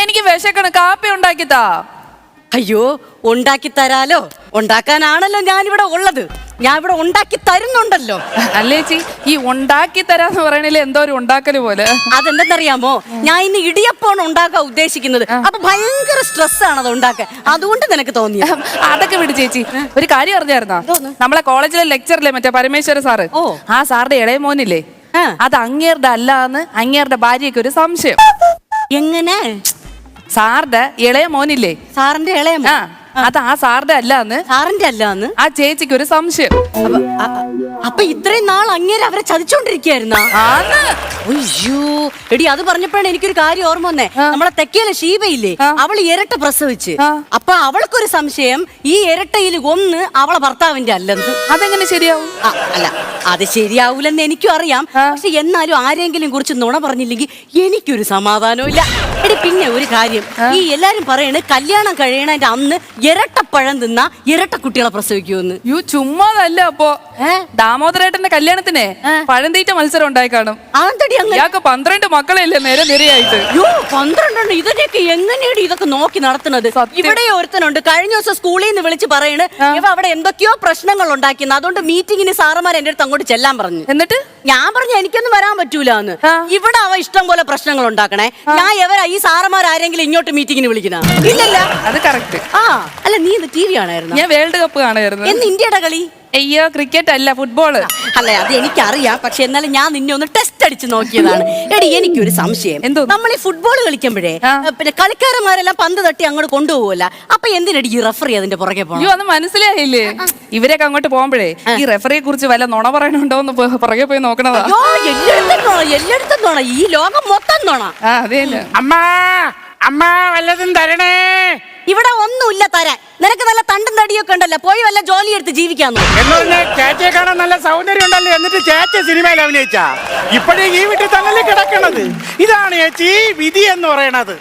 എനിക്ക് വിശക്കണ് കാപ്പി ഉണ്ടാക്കി താ അയ്യോ ഉണ്ടാക്കി തരാലോ ഉണ്ടാക്കാനാണല്ലോ ഞാനിവിടെ ഉള്ളത്. ഞാൻ ഇവിടെ ഉണ്ടാക്കി തരുന്നുണ്ടല്ലോ അല്ലേ ചേച്ചി ഈ ഉണ്ടാക്കി തരാന്ന് പറയണില്ല എന്തോ ഒരു ഉണ്ടാക്കൽ പോലെ. അതെന്തെന്നറിയാമോ? ഞാൻ ഇന്ന് ഇടിയപ്പമാണ് ഉണ്ടാക്കാൻ ഉദ്ദേശിക്കുന്നത്. അപ്പൊ ഭയങ്കര സ്ട്രെസ് ആണ് അത് ഉണ്ടാക്കാൻ. അതുകൊണ്ട് നിനക്ക് തോന്നി അതൊക്കെ വിട് ചേച്ചി. ഒരു കാര്യം അറിഞ്ഞായിരുന്നാ? നമ്മളെ കോളേജിലെ ലെക്ചറിലെ മറ്റേ പരമേശ്വര സാറ്? ഓ. ആ സാറിന്റെ ഇളയ മോനില്ലേ. അത് അങ്ങേരുടെ അല്ലാന്ന് അങ്ങേരുടെ ഭാര്യയ്ക്ക് ഒരു സംശയം. എങ്ങനെ? സാറിന്റെ ഇളയ മോനില്ലേ? സാറിന്റെ ഇളയ ആ അത് ആ സാറിന്റെ അല്ല എന്ന്. സാറിന്റെ അല്ലാന്ന് ആ ചേച്ചിക്ക് ഒരു സംശയം. അപ്പൊ അപ്പൊ ഇത്രയും നാൾ അങ്ങേരെ അവരെ ചതിച്ചോണ്ടിരിക്കായിരുന്ന അയ്യോ. എടി അത് പറഞ്ഞപ്പോഴാണ് എനിക്കൊരു കാര്യം ഓർമ്മ വന്നേ. നമ്മളെ തെക്കേലെ ഷീബയില്ലേ അവൾ അവൾ ഇരട്ട പ്രസവിച്ച്. അപ്പൊ അവൾക്കൊരു സംശയം ഈ ഇരട്ടയിൽ ഒന്ന് അവളെ ഭർത്താവിന്റെ അല്ലെന്ന്. അതെങ്ങനെ ശരിയാവും? അല്ല അത് ശരിയാവൂലെന്ന് എനിക്കും അറിയാം. പക്ഷെ എന്നാലും ആരെങ്കിലും കുറിച്ച് നുണ പറഞ്ഞില്ലെങ്കിൽ എനിക്കൊരു സമാധാനവും ഇല്ല പിന്നെ ഒരു കാര്യം. ഈ എല്ലാരും പറയണ് കല്യാണം കഴിയണതിന്റെ അന്ന് ഇരട്ടപ്പഴം തിന്ന ഇരട്ട കുട്ടികളെ പ്രസവിക്കുമെന്ന്. യു ചുമ്മാതല്ല അപ്പോ? ദാമോദരേട്ടന്റെ കല്യാണത്തിന് പഴം തീറ്റ മത്സരം ഉണ്ടായി കാണും. ഇയാൾക്ക് പന്ത്രണ്ട് മക്കളെയല്ലേ നേരെ നിരയായിട്ട്. യോ ഇതിനൊക്കെ എങ്ങനെയാണ് ഇതൊക്കെ നോക്കി നടത്തുന്നത്. ഇവിടെ ഒരുത്തനുണ്ട്. കഴിഞ്ഞ ദിവസം സ്കൂളിൽ നിന്ന് വിളിച്ച് പറയണ് ഇവ അവിടെ എന്തൊക്കെയോ പ്രശ്നങ്ങൾ ഉണ്ടാക്കിയെന്ന്. അതുകൊണ്ട് മീറ്റിങ്ങിന് സാറുമാർ എന്റെ അടുത്ത് അങ്ങോട്ട് ചെല്ലാൻ പറഞ്ഞു. എന്നിട്ട്? ഞാൻ പറഞ്ഞു എനിക്കൊന്നും വരാൻ പറ്റൂല എന്ന് ആ. ഇവിടെ അവ ഇഷ്ടം പോലെ പ്രശ്നങ്ങൾ ഉണ്ടാക്കണേ. ഞാൻ എവരാ ഈ സാറന്മാർ ആരെങ്കിലും ഇങ്ങോട്ട് മീറ്റിങ്ങിന് വിളിക്കുന്ന? ഇല്ലല്ല. അത് കറക്റ്റ് ആ അല്ല നീ ഇത് ടി വി ആണായിരുന്നു. ഞാൻ വേൾഡ് കപ്പ് കാണായിരുന്നു എന്ന് ഇന്ത്യയുടെ കളി? അയ്യോ ക്രിക്കറ്റ് അല്ല ഫുട്ബോൾ അല്ല അത് എനിക്കറിയാം. പക്ഷെ എന്നാലും ഞാൻ നിന്നെ ഒന്ന് ടെസ്റ്റ് അടിച്ച് നോക്കിയതാണ്. എടി എനിക്കൊരു സംശയം. എന്തോ? നമ്മൾ ഈ ഫുട്ബോൾ കളിക്കുമ്പോഴേ പിന്നെ കളിക്കാരന്മാരെല്ലാം പന്ത് തട്ടി അങ്ങോട്ട് കൊണ്ടുപോകല്ല അപ്പൊ എന്തിനടി ഈ റഫറി അതിന്റെ പുറകെ പോകണം അത് മനസ്സിലായില്ലേ? ഇവരൊക്കെ അങ്ങോട്ട് പോകുമ്പോഴേ ഈ റെഫറിയെ കുറിച്ച് വല്ല നുണ പറയണുണ്ടോ എന്ന് പുറകെ പോയി നോക്കണതാ. അയ്യോ എല്ലായിടത്തും നോണ എല്ലായിടത്തും നോണ. ഈ ലോകം മൊത്തം നോണ. ആ അതെ അമ്മ അമ്മ വല്ലതും തരണേ. ഇവിടെ തരാൻ നിനക്ക് നല്ല തണ്ടും തടിയൊക്കെ ഉണ്ടല്ലോ. പോയി വല്ല ജോലി എടുത്ത് ജീവിക്കാന്നോ ചേച്ചിയെ കാണാൻ നല്ല സൗന്ദര്യം ഉണ്ടല്ലോ എന്നിട്ട് ചേച്ചി സിനിമയിൽ അഭിനയിച്ച. ഇപ്പോഴേ ഈ വീട്ടിൽ തന്നല്ലേ കിടക്കണത്? ഇതാണ് ചേച്ചി വിധി എന്ന് പറയണത്.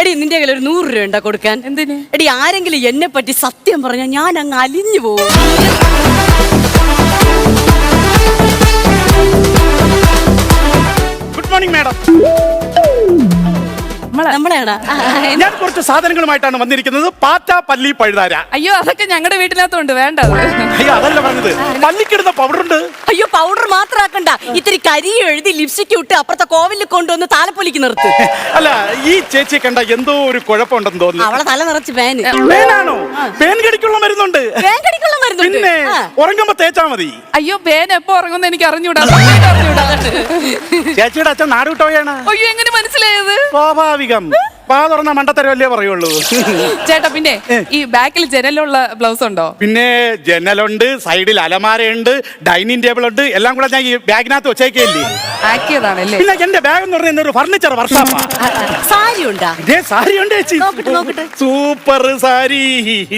എടി നിന്റെ കയ്യിൽ ഒരു നൂറ് രൂപ ഉണ്ടോ കൊടുക്കാൻ? എന്തിന്? എടി ആരെങ്കിലും എന്നെ പറ്റി സത്യം പറഞ്ഞാൽ ഞാൻ അങ്ങ് അലിഞ്ഞു പോകും. ഞാൻ കുറച്ച് സാധനങ്ങളുമായിട്ടാണ് വന്നിരിക്കുന്നത്. പാറ്റ പല്ലി പഴുതാര. അയ്യോ അതൊക്കെ ഞങ്ങളുടെ വീട്ടിനകത്തുണ്ട്. വേണ്ട. അയ്യോ അതല്ല പറഞ്ഞത്. പല്ലിക്കിടുന്ന ഉണ്ട് അയ്യോ പൗഡർ മാത്രമാക്കണ്ട ഇത്തിരി കരി എഴുതി ലിപ്സ്റ്റിക് ഇട്ട് അപ്പുറത്തെ കോവിലിൽ കൊണ്ടുവന്ന് താലപ്പൊലിക്ക് നിർത്ത്. അല്ല ഈ ചേച്ചി കണ്ട എന്തോ ഒരു കുഴപ്പമുണ്ടെന്ന് തോന്നുന്നു. അവളെ തല നിറച്ച് പേന്. പേനാണോ? പേൻ കടിക്കുള്ള മരുന്നുണ്ട്. വേങ്കടിക്കുള്ള മരുന്നുണ്ട് പിന്നെ ആ. ഉറങ്ങുമ്പോ തേച്ചാ മതി. അയ്യോ വേന എപ്പോ ഉറങ്ങുന്ന എനിക്ക് അറിഞ്ഞൂടാ. അറിഞ്ഞൂടാ. ചേച്ചിയുടെ അച്ഛൻ നാട് അയ്യോ എങ്ങനെ മനസ്സിലായത്? സ്വാഭാവികം. പാ തുറന്ന മണ്ടത്തരമല്ലേ പറയുള്ളൂ. ചേട്ടാ പിന്നെ ഈ ബാക്കിൽ ജനലുള്ള ബ്ലൗസ് ഉണ്ടോ? പിന്നെ ജനലുണ്ട് സൈഡിൽ അലമാരയുണ്ട് ഡൈനിങ് ടേബിൾ ഉണ്ട് എല്ലാം കൂടെ ഞാൻ ഈ ബാഗിനകത്ത് വെച്ചേക്കല്ലേ ആക്കിയതാണല്ലേ? പിന്നെ എന്റെ ബാഗ് എന്ന് പറഞ്ഞ ഒരു ഫർണിച്ചർ വർഷാപ്പാ സാരി ഉണ്ടാ ഇതേ സാരി ഉണ്ട് നോക്കട്ടെ. സൂപ്പർ സാരി.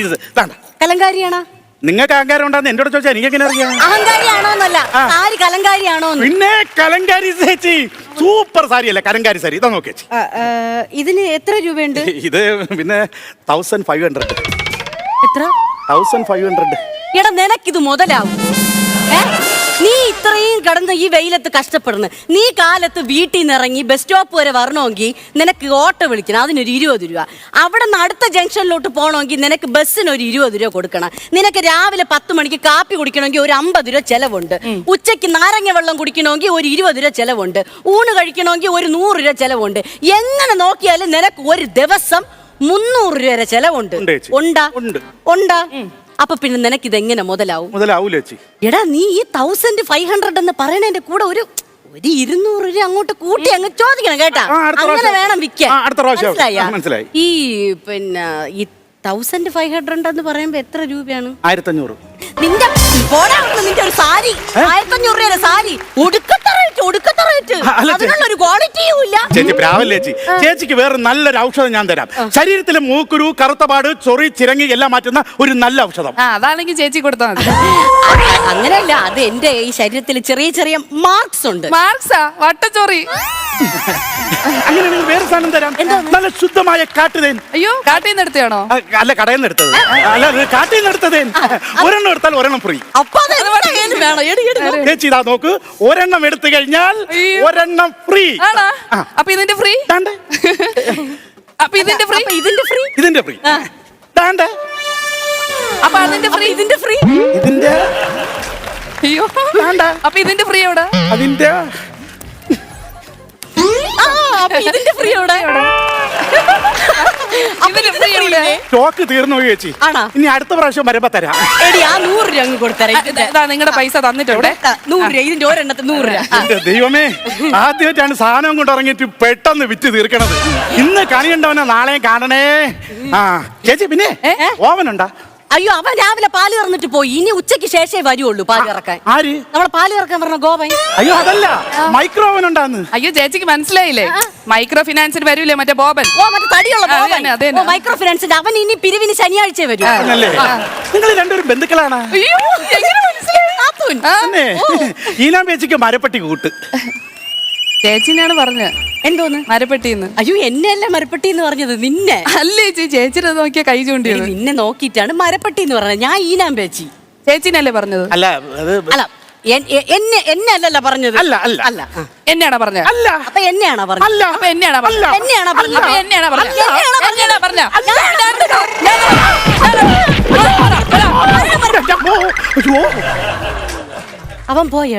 ഇതാണ്. കലങ്കാരിയാണോ? നിങ്ങൾക്ക് അഹങ്കാരം ഉണ്ടാന്ന് എന്നോട് ചോദിച്ചാൽ എനിക്ക് എങ്ങനെ അറിയാം? അഹങ്കാരിയാണോന്നല്ല. സാരി കലങ്കാരിയാണോന്ന് പിന്നെ കലങ്കാരി ചേച്ചി സൂപ്പർ സാരി അല്ല കലങ്കാരി സാരി. ഇതാ നോക്കി ഇതിന് എത്ര രൂപയുണ്ട്? ഇത് പിന്നെ തൗസൻഡ് ഫൈവ് ഹൺഡ്രഡ് എത്ര? തൗസൻഡ് ഫൈവ് ഹൺഡ്രഡ് എടാ നിനക്കിത് മുതലാവും. ഏ? നീ ഇത്രയും കടന്ന് ഈ വെയിലത്ത് കഷ്ടപ്പെടുന്നു. നീ കാലത്ത് വീട്ടിൽ നിന്ന് ഇറങ്ങി ബസ് സ്റ്റോപ്പ് വരെ വരണമെങ്കിൽ നിനക്ക് ഓട്ടോ വിളിക്കണം അതിനൊരു ഇരുപത് രൂപ. അവിടെ നിന്ന് അടുത്ത ജംഗ്ഷനിലോട്ട് പോകണമെങ്കിൽ നിനക്ക് ബസ്സിന് ഒരു ഇരുപത് രൂപ കൊടുക്കണം. നിനക്ക് രാവിലെ പത്ത് മണിക്ക് കാപ്പി കുടിക്കണമെങ്കിൽ ഒരു അമ്പത് രൂപ ചെലവുണ്ട്. ഉച്ചയ്ക്ക് നാരങ്ങ വെള്ളം കുടിക്കണമെങ്കിൽ ഒരു ഇരുപത് രൂപ ചെലവുണ്ട്. ഊണ് കഴിക്കണമെങ്കിൽ ഒരു നൂറ് രൂപ ചെലവുണ്ട്. എങ്ങനെ നോക്കിയാലും നിനക്ക് ഒരു ദിവസം മുന്നൂറ് രൂപ വരെ ചെലവുണ്ട്. ഉണ്ട്. ഉണ്ടാ? അപ്പൊ പിന്നെ നിനക്ക് ഇതെങ്ങനെ മുതലാവും? മുതലാവൂല ചേച്ചി. എടാ നീ ഈ തൗസൻഡ് ഫൈവ് ഹൺഡ്രഡ് എന്ന് പറയണതിന്റെ കൂടെ ഒരു ഒരു ഇരുന്നൂറ് രൂപ അങ്ങോട്ട് കൂട്ടി അങ്ങ് ചോദിക്കണം കേട്ടാ. ആ, അടുത്ത അങ്ങനെ പ്രാവശ്യം. വേണം വിൽക്കാൻ. ആ, അടുത്ത പ്രാവശ്യം. മനസ്സിലായാ? മനസ്സിലായി. ഈ പിന്നെ ഈ തൗസൻഡ് ഫൈവ് ഹൺഡ്രഡ് എന്ന് പറയുമ്പോ എത്ര രൂപയാണ്? ആയിരത്തഞ്ഞൂറ്. നിന്റെ പോടാ അവിടുന്ന് നിന്റെ ഒരു സാരി. ആയിരത്തഞ്ഞൂറ് രൂപയുടെ സാരി. ഒടുക്കത്ത റേറ്റ് ഒടുക്കത്ത റേറ്റ് ആ, അല്ല, അതിനുള്ള ഒരു ക്വാളിറ്റിയും ഇല്ല. ചേച്ചി പ്രാവല്ലേ ചേച്ചി? ചേച്ചിക്ക് വേറെ നല്ലൊരു ഔഷധം ഞാൻ തരാം. ശരീരത്തിലെ മൂക്കുരു കറുത്തപാട് ചൊറി ചിരങ്ങി എല്ലാം മാറ്റുന്ന ഒരു നല്ല ഔഷധം. ആ അതാണെങ്കിൽ ചേച്ചി കൊടുത്താൽ മതി. അങ്ങനെയല്ല അത് എന്റെ ഈ ശരീരത്തിൽ ചെറിയ ചെറിയ മാർക്സ് ഉണ്ട്. മാർക്സാ വട്ടച്ചോറി. അങ്ങനെയാണെങ്കിൽ വേറെ സാധനം തരാം. നല്ല ശുദ്ധമായ കാട്ടുതേൻ. അയ്യോ കാട്ടിൽ നിന്ന് എടുത്തയാണോ ആ, അല്ല കടയിൽ നിന്ന് എടുത്തത്. അല്ല ഇത് കാട്ടിൽ നിന്ന് എടുത്തതേൻ ഒരെണ്ണം എടുത്താൽ ഒരെണ്ണം ഫ്രീ. അപ്പൊ അത് വേണം. എടി എടി. ചേച്ചി ഇതാ നോക്ക്. ഒരെണ്ണം എടുത്തു കഴിഞ്ഞാൽ അയ്യോ. ഒരെണ്ണം ഫ്രീ ആണോ? അപ്പൊ ഇതിന്റെ ഫ്രീ. അപ്പൊ ഇതിന്റെ ഫ്രീ ഇതിന്റെ ഫ്രീ ഇതിന്റെ ഫ്രീ ദാണ്ടെ. അപ്പൊ അതിന്റെ ഫ്രീ ഇതിന്റെ ഫ്രീ ഇതിന്റെ? അയ്യോ. ദാണ്ടെ. അപ്പൊ ഇതിന്റെ ഫ്രീ എവിടെ? അതിന്റെ? ആ അപ്പൊ ഇതിന്റെ ഫ്രീ എവിടെ? സ്റ്റോക്ക് തീർന്നു പോയി ചേച്ചി. ആണോ? ഇനി അടുത്ത പ്രാവശ്യം വരുമ്പോ തരാം. എടി ആ നൂറ് രൂപ അങ്ങ് കൊടുത്തരാം. ഇതാ നിങ്ങളുടെ പൈസ തന്നിട്ടുണ്ട്? നൂറ് രൂപ ഇതിന്റെ ഒരെണ്ണത്തിന് നൂറ് രൂപ. എന്റെ ദൈവമേ ആദ്യമായിട്ടാണ് സാധനം കൊണ്ട് ഇറങ്ങിയിട്ട് പെട്ടെന്ന് വിറ്റ് തീർക്കണത്. ഇന്ന് കണി കണ്ടവനെ നാളെ കാണണേ. ആ ചേച്ചി പിന്നെ ഓവനുണ്ടാ? അയ്യോ അവൻ രാവിലെ പാൽ കറന്നിട്ട് പോയി. ഇനി ഉച്ചയ്ക്ക് ശേഷേ വരുള്ളൂ പാൽ ഇറക്കാൻ ആര്? നമ്മളെ പാൽ ഇറക്കാൻ പറഞ്ഞ ഗോപൻ. അയ്യോ അതല്ല. മൈക്രോവൻ ഉണ്ടാന്ന്. അയ്യോ ചേച്ചിക്ക് മനസ്സിലായില്ലേ? മൈക്രോ ഫിനാൻസിൽ വരൂലേ മറ്റേ ബോബൻ ഓ മറ്റേ തടിയുള്ള ബോബൻ. ഓ, മൈക്രോ ഫിനാൻസിന്റെ അവൻ ഇനി പിരിവിന് ശനിയാഴ്ച വരും. നിങ്ങൾ രണ്ടുപേരും ബന്ധുക്കളാണ്. അയ്യോ എങ്ങനെ മനസ്സിലായി? നാത്തൂൻ. ആ, തന്നെ ഈനാം പേച്ചിക്ക് മരപ്പട്ടി കൂട്ട്. ചേച്ചിനെയാണ് പറഞ്ഞത് എന്തോന്ന് മരപ്പെട്ടിന്ന് അയ്യോ എന്നെ അല്ല മരപ്പെട്ടി എന്ന് പറഞ്ഞത് നിന്നെ അല്ലേ ചേച്ചി ചേച്ചിനെ നോക്കിയ കൈ ചൂണ്ടി ചൂണ്ടിയത് നിന്നെ നോക്കിയിട്ടാണ് മരപ്പെട്ടി എന്ന് പറഞ്ഞത് ഞാൻ ഈനാൻ പേച്ചി ചേച്ചിനല്ലേ പറഞ്ഞത് അല്ല അത് അല്ല എൻ- എ- എന്നെ എന്നെ അല്ലല്ല പറഞ്ഞത് അല്ല, അല്ല. അല്ല ആ. എന്നെയാണോ പറഞ്ഞത് അല്ല അപ്പൊ എന്നെയാണോ പറഞ്ഞത് അല്ല അപ്പൊ എന്നെയാണോ പറഞ്ഞത് അല്ല. എന്നെയാണോ പറഞ്ഞത് അപ്പൊ എന്നെയാണോ പറഞ്ഞത് അല്ല, എന്നെയാണോ പറഞ്ഞത്? എന്നെയാണോ പറഞ്ഞത് അയ്യോ. അവൻ പോയടി